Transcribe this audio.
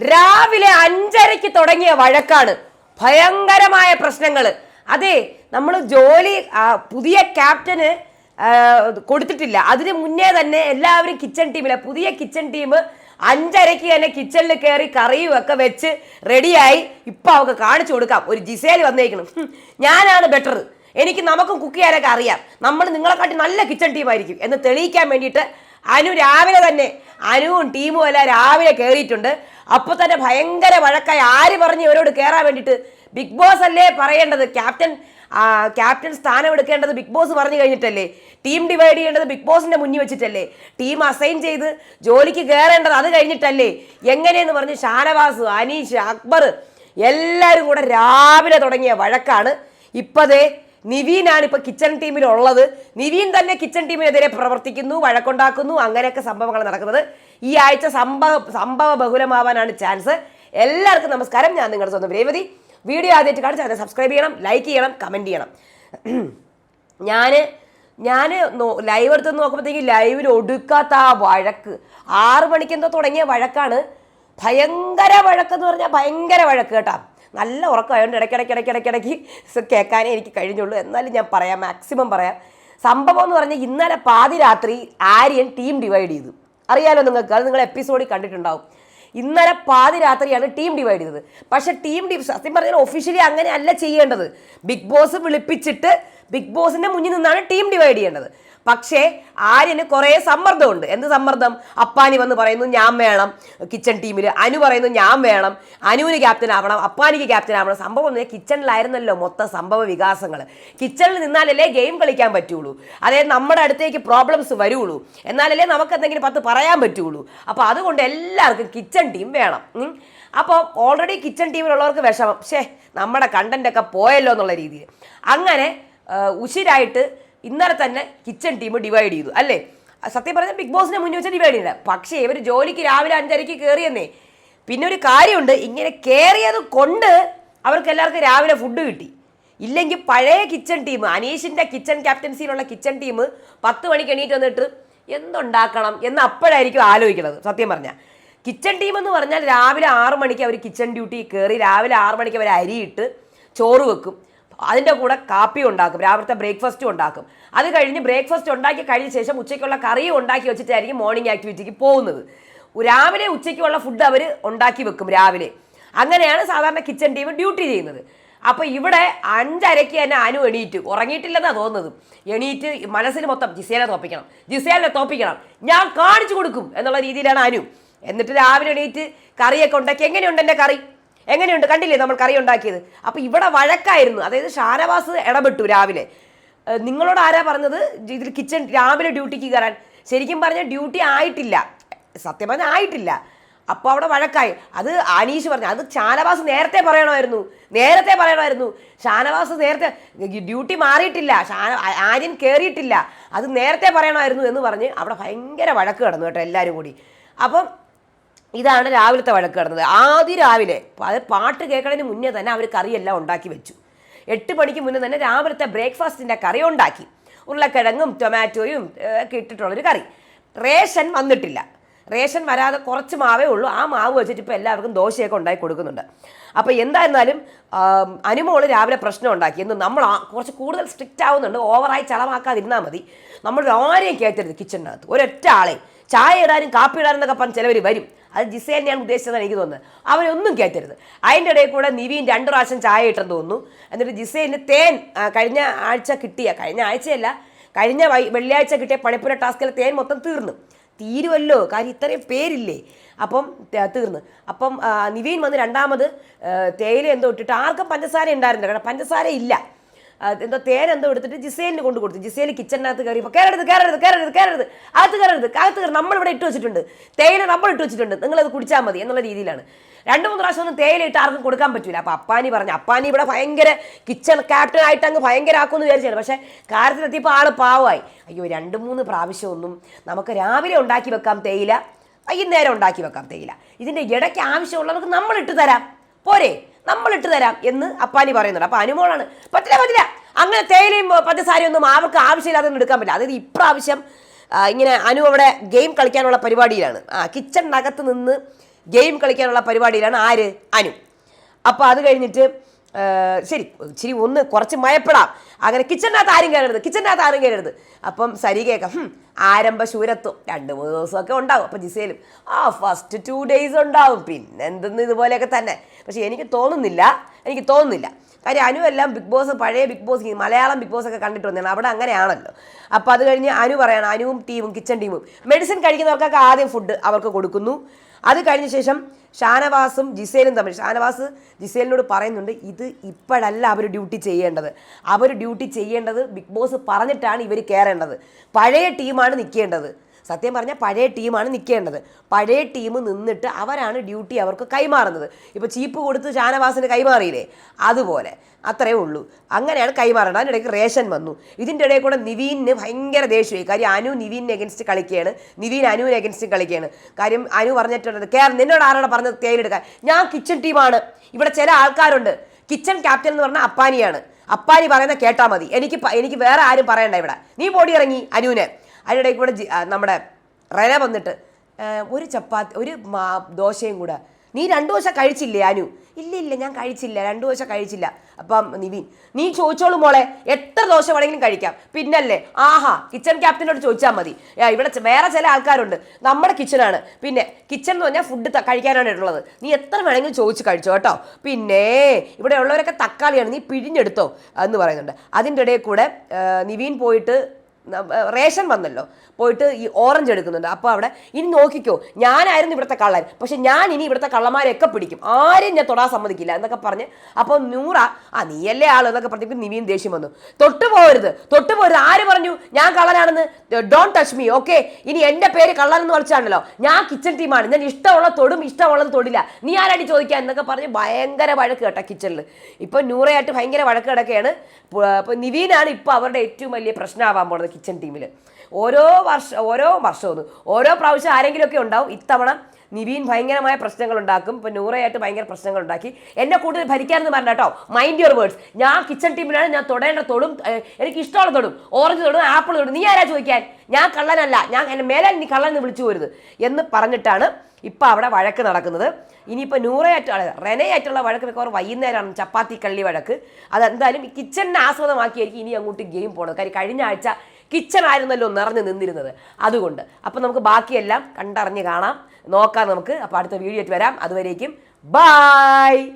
രാവിലെ അഞ്ചരയ്ക്ക് തുടങ്ങിയ വഴക്കാണ്. ഭയങ്കരമായ പ്രശ്നങ്ങൾ അതെ നമ്മൾ ജോലി പുതിയ ക്യാപ്റ്റന് കൊടുത്തിട്ടില്ല. അതിന് മുന്നേ തന്നെ എല്ലാവരും കിച്ചൺ ടീമിലെ പുതിയ കിച്ചൺ ടീം അഞ്ചരയ്ക്ക് തന്നെ കിച്ചണിൽ കയറി കറിയും ഒക്കെ വെച്ച് റെഡിയായി ഇപ്പം അവൾക്ക് കാണിച്ചു കൊടുക്കാം. ഒരു ജിസേൽ വന്നേക്കണം. ഞാനാണ് ബെറ്റർ എനിക്ക് നമുക്കും കുക്ക് ചെയ്യാനൊക്കെ അറിയാം. നമ്മൾ നിങ്ങളെക്കാട്ടി നല്ല കിച്ചൺ ടീമായിരിക്കും എന്ന് തെളിയിക്കാൻ വേണ്ടിയിട്ട് അനു രാവിലെ തന്നെ അനുവും ടീമും എല്ലാം രാവിലെ കയറിയിട്ടുണ്ട് അപ്പോൾ തന്നെ ഭയങ്കര വഴക്കായി ആര് പറഞ്ഞ് ഇവരോട് കയറാൻ വേണ്ടിയിട്ട്? ബിഗ് ബോസ് അല്ലേ പറയേണ്ടത്? ക്യാപ്റ്റൻ ക്യാപ്റ്റൻ സ്ഥാനം എടുക്കേണ്ടത് ബിഗ് ബോസ് പറഞ്ഞു കഴിഞ്ഞിട്ടല്ലേ? ടീം ഡിവൈഡ് ചെയ്യേണ്ടത് ബിഗ് ബോസിന്റെ മുന്നിൽ വെച്ചിട്ടല്ലേ? ടീം അസൈൻ ചെയ്ത് ജോലിക്ക് കയറേണ്ടത് അത് കഴിഞ്ഞിട്ടല്ലേ? എങ്ങനെയെന്ന് പറഞ്ഞ് ഷാനവാസ് അനീഷ് അക്ബർ എല്ലാവരും കൂടെ രാവിലെ തുടങ്ങിയ വഴക്കാണ്. ഇപ്പതേ നിവീനാണ് ഇപ്പൊ കിച്ചൺ ടീമിലുള്ളത് നിവീൻ തന്നെ കിച്ചൺ ടീമിനെതിരെ പ്രവർത്തിക്കുന്നു വഴക്കുണ്ടാക്കുന്നു അങ്ങനെയൊക്കെ സംഭവങ്ങൾ നടക്കുന്നത്. ഈ ആഴ്ച സംഭവ സംഭവ ബഹുലമാവാനാണ് ചാൻസ് എല്ലാവർക്കും നമസ്കാരം. ഞാൻ നിങ്ങളുടെ സ്വന്തം രേവതി. വീഡിയോ ആദ്യമായിട്ട് കാണാൻ ചാനൽ സബ്സ്ക്രൈബ് ചെയ്യണം ലൈക്ക് ചെയ്യണം കമന്റ് ചെയ്യണം. ഞാൻ ഞാൻ ലൈവ് എടുത്ത് നോക്കുമ്പോഴത്തേക്ക് ലൈവിൽ ഒടുക്കാത്ത ആ വഴക്ക്. ആറ് മണിക്ക് എന്തോ തുടങ്ങിയ വഴക്കാണ്. ഭയങ്കര വഴക്കെന്ന് പറഞ്ഞാൽ ഭയങ്കര വഴക്ക് കേട്ടാ. നല്ല ഉറക്കമായതുകൊണ്ട് ഇടയ്ക്കിടയ്ക്ക് ഇടയ്ക്കിടയ്ക്കിടയ്ക്ക് കേൾക്കാനേ എനിക്ക് കഴിഞ്ഞുള്ളൂ. എന്നാലും ഞാൻ പറയാം മാക്സിമം പറയാം. സംഭവം എന്ന് പറഞ്ഞാൽ ഇന്നലെ പാതിരാത്രി ആര്യൻ ടീം ഡിവൈഡ് ചെയ്തു. അറിയാലോ നിങ്ങൾക്ക് അത് നിങ്ങൾ എപ്പിസോഡിൽ കണ്ടിട്ടുണ്ടാവും. ഇന്നലെ പാതിരാത്രിയാണ് ടീം ഡിവൈഡ് ചെയ്തത്. പക്ഷെ ടീം ഡി സത്യം പറഞ്ഞാൽ ഒഫീഷ്യലി അങ്ങനെ അല്ല ചെയ്യേണ്ടത്. ബിഗ് ബോസ് വിളിപ്പിച്ചിട്ട് ബിഗ് ബോസിന്റെ മുന്നിൽ നിന്നാണ് ടീം ഡിവൈഡ് ചെയ്യേണ്ടത്. പക്ഷേ ആര്യന് കുറേ സമ്മർദ്ദമുണ്ട്. എന്ത് സമ്മർദ്ദം? അപ്പാനി വന്ന് പറയുന്നു ഞാൻ വേണം. കിച്ചൺ ടീമിൽ അനു പറയുന്നു ഞാൻ വേണം. അനുവിന് ക്യാപ്റ്റൻ ആവണം അപ്പാനിക്ക് ക്യാപ്റ്റൻ ആവണം. സംഭവം എന്ന് കിച്ചണിലായിരുന്നല്ലോ മൊത്തം സംഭവ വികാസങ്ങൾ കിച്ചണിൽ നിന്നാലല്ലേ ഗെയിം കളിക്കാൻ പറ്റുള്ളൂ. അതായത് നമ്മുടെ അടുത്തേക്ക് പ്രോബ്ലംസ് വരുള്ളൂ. എന്നാലല്ലേ നമുക്ക് എന്തെങ്കിലും പത്ത് പറയാൻ പറ്റുള്ളൂ. അപ്പോൾ അതുകൊണ്ട് എല്ലാവർക്കും കിച്ചൺ ടീം വേണം. അപ്പോൾ ഓൾറെഡി കിച്ചൺ ടീമിലുള്ളവർക്ക് വിഷമം. ഷേ നമ്മുടെ കണ്ടന്റൊക്കെ പോയല്ലോ എന്നുള്ള രീതിയിൽ. അങ്ങനെ ഉശിരായിട്ട് ഇന്നലെ തന്നെ കിച്ചൺ ടീം ഡിവൈഡ് ചെയ്തു അല്ലേ? സത്യം പറഞ്ഞാൽ ബിഗ് ബോസിനെ മുന്നിൽ വെച്ച് ഡിവൈഡ് ചെയ്യില്ല പക്ഷേ ഇവർ ജോലിക്ക് രാവിലെ അഞ്ചരയ്ക്ക് കയറിയെന്നേ പിന്നെ ഒരു കാര്യമുണ്ട് ഇങ്ങനെ കയറിയത് കൊണ്ട് അവർക്ക് എല്ലാവർക്കും രാവിലെ ഫുഡ് കിട്ടി. ഇല്ലെങ്കിൽ പഴയ കിച്ചൺ ടീം അനീഷിന്റെ കിച്ചൺ ക്യാപ്റ്റൻസിയിലുള്ള കിച്ചൺ ടീം പത്ത് മണിക്ക് എണീറ്റ് വന്നിട്ട് എന്തുണ്ടാക്കണം എന്ന് അപ്പോഴായിരിക്കും ആലോചിക്കുന്നത് സത്യം പറഞ്ഞാൽ കിച്ചൺ ടീം എന്ന് പറഞ്ഞാൽ രാവിലെ ആറ് മണിക്ക് അവർ കിച്ചൺ ഡ്യൂട്ടി കയറി രാവിലെ ആറ് മണിക്ക് അവർ അരിയിട്ട് ചോറ് വെക്കും. അതിന്റെ കൂടെ കാപ്പി ഉണ്ടാക്കും രാവിലത്തെ ബ്രേക്ക്ഫാസ്റ്റും ഉണ്ടാക്കും. അത് കഴിഞ്ഞ് ബ്രേക്ക്ഫാസ്റ്റ് ഉണ്ടാക്കി കഴിഞ്ഞ ശേഷം ഉച്ചയ്ക്കുള്ള കറിയും ഉണ്ടാക്കി വെച്ചിട്ടായിരിക്കും മോർണിംഗ് ആക്ടിവിറ്റിക്ക് പോകുന്നത്. രാവിലെ ഉച്ചയ്ക്കുള്ള ഫുഡ് അവർ ഉണ്ടാക്കി വെക്കും രാവിലെ. അങ്ങനെയാണ് സാധാരണ കിച്ചൺ ടീം ഡ്യൂട്ടി ചെയ്യുന്നത്. അപ്പോൾ ഇവിടെ അഞ്ചരയ്ക്ക് തന്നെ അനു എണീറ്റ് ഉറങ്ങിയിട്ടില്ലെന്നാണ് തോന്നുന്നത്. എണീറ്റ് മനസ്സിന് മൊത്തം ജിസേനെ തോപ്പിക്കണം. ജിസേനെ തോപ്പിക്കണം. ഞാൻ കാണിച്ചു കൊടുക്കും എന്നുള്ള രീതിയിലാണ് അനു. എന്നിട്ട് രാവിലെ എണീറ്റ് കറിയൊക്കെ ഉണ്ടാക്കി എങ്ങനെയുണ്ട് എന്റെ കറി? എങ്ങനെയുണ്ട്? കണ്ടില്ലേ നമ്മൾ കറി ഉണ്ടാക്കിയത്? അപ്പോൾ ഇവിടെ വഴക്കായിരുന്നു. അതായത് ഷാനവാസ് ഇടപെട്ടു രാവിലെ. നിങ്ങളോട് ആരാ പറഞ്ഞത്? ഇതിൽ കിച്ചൺ രാവിലെ ഡ്യൂട്ടിക്ക് കയറാൻ. ശരിക്കും പറഞ്ഞാൽ ഡ്യൂട്ടി ആയിട്ടില്ല. സത്യം പറഞ്ഞാൽ ആയിട്ടില്ല. അപ്പോൾ അവിടെ വഴക്കായി. അത് അനീഷ് പറഞ്ഞു അത് ഷാനവാസ് നേരത്തെ പറയണമായിരുന്നു. നേരത്തെ പറയണമായിരുന്നു. ഷാനവാസ് നേരത്തെ ഡ്യൂട്ടി മാറിയിട്ടില്ല. ഷാന ആര്യൻ കയറിയിട്ടില്ല അത് നേരത്തെ പറയണമായിരുന്നു എന്ന് പറഞ്ഞ് അവിടെ ഭയങ്കര വഴക്ക് കിടന്നു കേട്ടോ എല്ലാവരും കൂടി. അപ്പം ഇതാണ് രാവിലത്തെ വഴക്ക് കിടന്നത് ആദ്യം രാവിലെ അത് പാട്ട് കേൾക്കണതിന് മുന്നേ തന്നെ അവർ കറിയെല്ലാം ഉണ്ടാക്കി വെച്ചു. എട്ട് മണിക്ക് മുന്നേ തന്നെ രാവിലത്തെ ബ്രേക്ക്ഫാസ്റ്റിന്റെ കറി ഉണ്ടാക്കി. ഉരുളക്കിഴങ്ങും ടൊമാറ്റോയും ഒക്കെ ഇട്ടിട്ടുള്ളൊരു കറി. റേഷൻ വന്നിട്ടില്ല. റേഷൻ വരാതെ കുറച്ച് മാവേ ഉള്ളൂ. ആ മാവ് വെച്ചിട്ട് ഇപ്പോൾ എല്ലാവർക്കും ദോശയൊക്കെ ഉണ്ടാക്കി കൊടുക്കുന്നുണ്ട്. അപ്പോൾ എന്തായിരുന്നാലും അനുമോൾ രാവിലെ പ്രശ്നം ഉണ്ടാക്കി. എന്ന് നമ്മൾ കുറച്ച് കൂടുതൽ സ്ട്രിക്റ്റ് ആവുന്നുണ്ട്. ഓവറായി ചളമാക്കാതിരുന്നാൽ മതി. നമ്മൾ ആരെയും കയറ്റരുത് കിച്ചണിനകത്ത് ഒരൊറ്റ ആളെ ചായ ഇടാനും കാപ്പി ഇടാനും എന്നൊക്കെ പറഞ്ഞ് ചിലവർ വരും. അത് ജിസേനെയാണ് ഉദ്ദേശിച്ചതെന്ന് എനിക്ക് തോന്നുന്നത്. അവരൊന്നും കയറ്റരുത്. അതിന്റെ ഇടയിൽ കൂടെ നിവീൻ രണ്ട് പ്രാവശ്യം ചായ ഇട്ടെന്ന് തോന്നുന്നു. എന്നിട്ട് ജിസേന് തേൻ കഴിഞ്ഞ ആഴ്ച കിട്ടിയ കഴിഞ്ഞ ആഴ്ചയല്ല കഴിഞ്ഞ വെള്ളിയാഴ്ച കിട്ടിയ പണിപ്പുര ടാസ്കിലെ തേൻ മൊത്തം തീർന്നു. തീരുമല്ലോ കാര്യം ഇത്രയും പേരില്ലേ? അപ്പം തീർന്നു. അപ്പം നിവീൻ വന്ന് രണ്ടാമത് തേയില എന്തോ ഇട്ടിട്ട് ആർക്കും പഞ്ചസാര ഉണ്ടായിരുന്നില്ല. കാരണം പഞ്ചസാര ഇല്ല. എന്തോ തേരെന്തോ എടുത്തിട്ട് ജിസേലിന് കൊണ്ട് കൊടുത്തു. ജിസേൽ കിച്ചണിനകത്ത് കയറിയപ്പോൾ കയറരുത് കയറരുത് കയറരുത് കയറരുത് അകത്ത് കയറരുത് അകത്ത് കയറി നമ്മളിവിടെ ഇട്ട് വെച്ചിട്ടുണ്ട്. തേയില നമ്മൾ ഇട്ട് വെച്ചിട്ടുണ്ട്. നിങ്ങളത് കുടിച്ചാൽ മതി എന്നുള്ള രീതിയിലാണ്. രണ്ട് മൂന്ന് പ്രാവശ്യം ഒന്നും തേയില ഇട്ട് ആർക്കും കൊടുക്കാൻ പറ്റില്ല അപ്പോൾ അപ്പാനി പറഞ്ഞു അപ്പാനി ഇവിടെ ഭയങ്കര കിച്ചൺ ക്യാപ്റ്റൻ ആയിട്ട് അങ്ങ് ഭയങ്കര ആക്കുമെന്ന് വിചാരിച്ചാണ് പക്ഷേ കാര്യത്തിലെത്തിയപ്പോൾ ആൾ പാവമായി. അയ്യോ രണ്ട് മൂന്ന് പ്രാവശ്യം ഒന്നും നമുക്ക് രാവിലെ ഉണ്ടാക്കി വെക്കാം തേയില വൈകുന്നേരം ഉണ്ടാക്കി വെക്കാം തേയില. ഇതിന്റെ ഇടയ്ക്ക് ആവശ്യമുള്ളവർക്ക് നമ്മൾ ഇട്ട് തരാം. പോരെ? നമ്മൾ ഇട്ട് തരാം എന്ന് അപ്പാനി പറയുന്നുണ്ട്. അപ്പൊ അനുമോളാണ് പറ്റില്ല പറ്റില്ല. അങ്ങനെ തേയിലയും പഞ്ചസാരയും ഒന്നും അവർക്ക് ആവശ്യമില്ലാതെ എടുക്കാൻ പറ്റില്ല. അതായത് ഇപ്രാവശ്യം ഇങ്ങനെ അനു അവിടെ ഗെയിം കളിക്കാനുള്ള പരിപാടിയിലാണ്. ആ കിച്ചണിനകത്ത് നിന്ന് ഗെയിം കളിക്കാനുള്ള പരിപാടിയിലാണ് ആര്? അനു. അപ്പോൾ അത് കഴിഞ്ഞിട്ട് ശരി ഇച്ചിരി ഒന്ന് കുറച്ച് മയപ്പെടാം. അങ്ങനെ കിച്ചണിനകത്ത് ആരും കയറരുത് കിച്ചണിനകത്ത് ആരും കയറരുത്. അപ്പം സരി കേൾക്കാം ആരംഭ ശൂരത്വം. രണ്ട് മൂന്ന് ദിവസമൊക്കെ ഉണ്ടാവും അപ്പം ജിസയിലും ആ ഫസ്റ്റ് ടു ഡേയ്സ് ഉണ്ടാവും. പിന്നെ എന്തെന്ന് ഇതുപോലെയൊക്കെ തന്നെ. പക്ഷേ എനിക്ക് തോന്നുന്നില്ല എനിക്ക് തോന്നുന്നില്ല. കാര്യം അനു എല്ലാം ബിഗ് ബോസ് പഴയ Bigg Boss Malayalam Bigg Boss ഒക്കെ കണ്ടിട്ട് വന്നതാണ് അവിടെ അങ്ങനെയാണല്ലോ. അപ്പോൾ അത് കഴിഞ്ഞ് അനു പറയണം അനുവും ടീമും കിച്ചൺ ടീമും മെഡിസിൻ കഴിക്കുന്നവർക്കൊക്കെ ആദ്യം ഫുഡ് അവർക്ക് കൊടുക്കുന്നു. അത് കഴിഞ്ഞ ശേഷം ഷാനവാസും ജിസേലും തമ്മിൽ ഷാനവാസ് ജിസേലിനോട് പറയുന്നുണ്ട് ഇത് ഇപ്പോഴല്ല അവർ ഡ്യൂട്ടി ചെയ്യേണ്ടത്. അവർ ഡ്യൂട്ടി ചെയ്യേണ്ടത് ബിഗ് ബോസ് പറഞ്ഞിട്ടാണ് ഇവർ കയറേണ്ടത് പഴയ ടീമാണ് നിൽക്കേണ്ടത്. സത്യം പറഞ്ഞാൽ പഴയ ടീമാണ് നിൽക്കേണ്ടത് പഴയ ടീം നിന്നിട്ട് അവരാണ് ഡ്യൂട്ടി അവർക്ക് കൈമാറുന്നത്. ഇപ്പോൾ ചീപ്പ് കൊടുത്ത് ഷാനവാസിന് കൈമാറിയില്ലേ? അതുപോലെ. അത്രയേ ഉള്ളൂ. അങ്ങനെയാണ് കൈമാറേണ്ടത്. അതിനിടയ്ക്ക് റേഷൻ വന്നു. ഇതിന്റെ ഇടയിൽ കൂടെ നിവീനിന് ഭയങ്കര ദേഷ്യമായി. കാര്യം അനു നിവീനിന് എഗൻസ്റ്റ് കളിക്കുകയാണ്. നിവീൻ അനുവിനെ എഗൻസ്റ്റ് കളിക്കുകയാണ്. കാര്യം അനു പറഞ്ഞിട്ടുണ്ട് കേർ നിന്നോട് ആരോട് പറഞ്ഞത്? തേയിലെടുക്കാൻ ഞാൻ കിച്ചൺ ടീമാണ് ഇവിടെ ചില ആൾക്കാരുണ്ട്. കിച്ചൺ ക്യാപ്റ്റൻ എന്ന് പറഞ്ഞാൽ അപ്പാനിയാണ്. അപ്പാനി പറയുന്ന കേട്ടാൽ മതി. എനിക്ക് എനിക്ക് വേറെ ആരും പറയണ്ട ഇവിടെ. നീ പൊടി ഇറങ്ങി അനുവിന്. അതിനിടയിൽ കൂടെ നമ്മുടെ റെന വന്നിട്ട് ഒരു ചപ്പാത്തി ഒരു ദോശയും കൂടെ. നീ രണ്ടു ദോശ കഴിച്ചില്ലേ അനു? ഇല്ല ഇല്ല ഞാൻ കഴിച്ചില്ല രണ്ടു ദോശ കഴിച്ചില്ല. അപ്പം നിവിൻ നീ ചോദിച്ചോളൂ മോളെ എത്ര ദോശ വേണമെങ്കിലും കഴിക്കാം. പിന്നല്ലേ ആഹാ കിച്ചൺ ക്യാപ്റ്റനോട് ചോദിച്ചാൽ മതി. ഇവിടെ വേറെ ചില ആൾക്കാരുണ്ട്. നമ്മുടെ കിച്ചണാണ് പിന്നെ കിച്ചൺ എന്ന് പറഞ്ഞാൽ ഫുഡ് കഴിക്കാനാണ് ഉള്ളത് നീ എത്ര വേണമെങ്കിലും ചോദിച്ച് കഴിച്ചോ കേട്ടോ. പിന്നെ ഇവിടെ ഉള്ളവരൊക്കെ തക്കാളിയാണ് നീ പിഴിഞ്ഞെടുത്തോ എന്ന് പറയുന്നുണ്ട്. അതിന്റെ ഇടയിൽ കൂടെ നിവിൻ പോയിട്ട് റേഷൻ വന്നല്ലോ. പോയിട്ട് ഈ ഓറഞ്ച് എടുക്കുന്നുണ്ട്. അപ്പോൾ അവിടെ ഇനി നോക്കിക്കോ ഞാനായിരുന്നു ഇവിടുത്തെ കള്ളൻ. പക്ഷെ ഞാൻ ഇനി ഇവിടുത്തെ കള്ളന്മാരെയൊക്കെ പിടിക്കും. ആരെയും ഞാൻ തൊടാൻ സമ്മതിക്കില്ല എന്നൊക്കെ പറഞ്ഞ് അപ്പോൾ നൂറ ആ നീയല്ലേ ആൾ എന്നൊക്കെ പറഞ്ഞിട്ട് നിവിയും ദേഷ്യം വന്നു. തൊട്ടു പോകരുത് തൊട്ടു പോകരുത് ആര് പറഞ്ഞു? ഞാൻ കള്ളനാണെന്ന്? ഡോൺ ടച്ച് മീ ഓക്കെ ഇനി എന്റെ പേര് കള്ളൻ എന്ന് വിളിച്ചാണല്ലോ ഞാൻ കിച്ചൺ ടീമാണ് ഞാൻ ഇഷ്ടമുള്ള തൊടും ഇഷ്ടമുള്ളത് തൊടില്ല. നീ ആരാടി ചോദിക്കാൻ എന്നൊക്കെ പറഞ്ഞ് ഭയങ്കര വഴക്ക് കേട്ടോ കിച്ചണിൽ ഇപ്പോൾ നൂറയായിട്ട് ഭയങ്കര വഴക്ക് കിടക്കുകയാണ് അപ്പോൾ നിവീനാണ് ഇപ്പോൾ അവരുടെ ഏറ്റവും വലിയ പ്രശ്നമാവാൻ പോകുന്നത് കിച്ചൺ ടീമിൽ ഓരോ വർഷ ഓരോ വർഷവും ഓരോ പ്രാവശ്യം ആരെങ്കിലുമൊക്കെ ഉണ്ടാവും ഇത്തവണ നിവീൻ ഭയങ്കരമായ പ്രശ്നങ്ങൾ ഉണ്ടാക്കും ഇപ്പം നൂറയായിട്ട് ഭയങ്കര പ്രശ്നങ്ങൾ ഉണ്ടാക്കി എന്നെ കൂടുതൽ ഭരിക്കാമെന്ന് പറഞ്ഞ കേട്ടോ മൈൻഡ് യുവർ വേർഡ്സ് ഞാൻ കിച്ചൺ ടീമിലാണ് ഞാൻ തൊടേണ്ട തൊടും എനിക്ക് ഇഷ്ടമുള്ള തൊടും. ഓറഞ്ച് തൊടും ആപ്പിൾ തൊടും. നീ ആരാ ചോദിക്കാൻ? ഞാൻ കള്ളനല്ല. ഞാൻ എന്റെ മേലെ നീ കള്ളൻ എന്ന് വിളിച്ചു പോരുത്. എന്ന് പറഞ്ഞിട്ടാണ് ഇപ്പം അവിടെ വഴക്ക് നടക്കുന്നത്. ഇനിയിപ്പോൾ നൂറയായിട്ടുള്ള റെനയായിട്ടുള്ള വഴക്ക് മിക്കവാറും വൈകുന്നേരമാണ് ചപ്പാത്തി കള്ളി വഴക്ക്. അതെന്തായാലും കിച്ചണിനെ ആസ്പദമാക്കിയായിരിക്കും ഇനി അങ്ങോട്ട് ഗെയിം പോകണം കാര്യം കഴിഞ്ഞ ആഴ്ച കിച്ചൺ ആയിരുന്നല്ലോ നിറഞ്ഞു നിന്നിരുന്നത്. അതുകൊണ്ട്. അപ്പം നമുക്ക് ബാക്കിയെല്ലാം കണ്ടറിഞ്ഞ് കാണാം. നോക്കാം നമുക്ക്. അപ്പോൾ അടുത്ത വീഡിയോ ആയിട്ട് വരാം. അതുവരേക്കും. ബായ്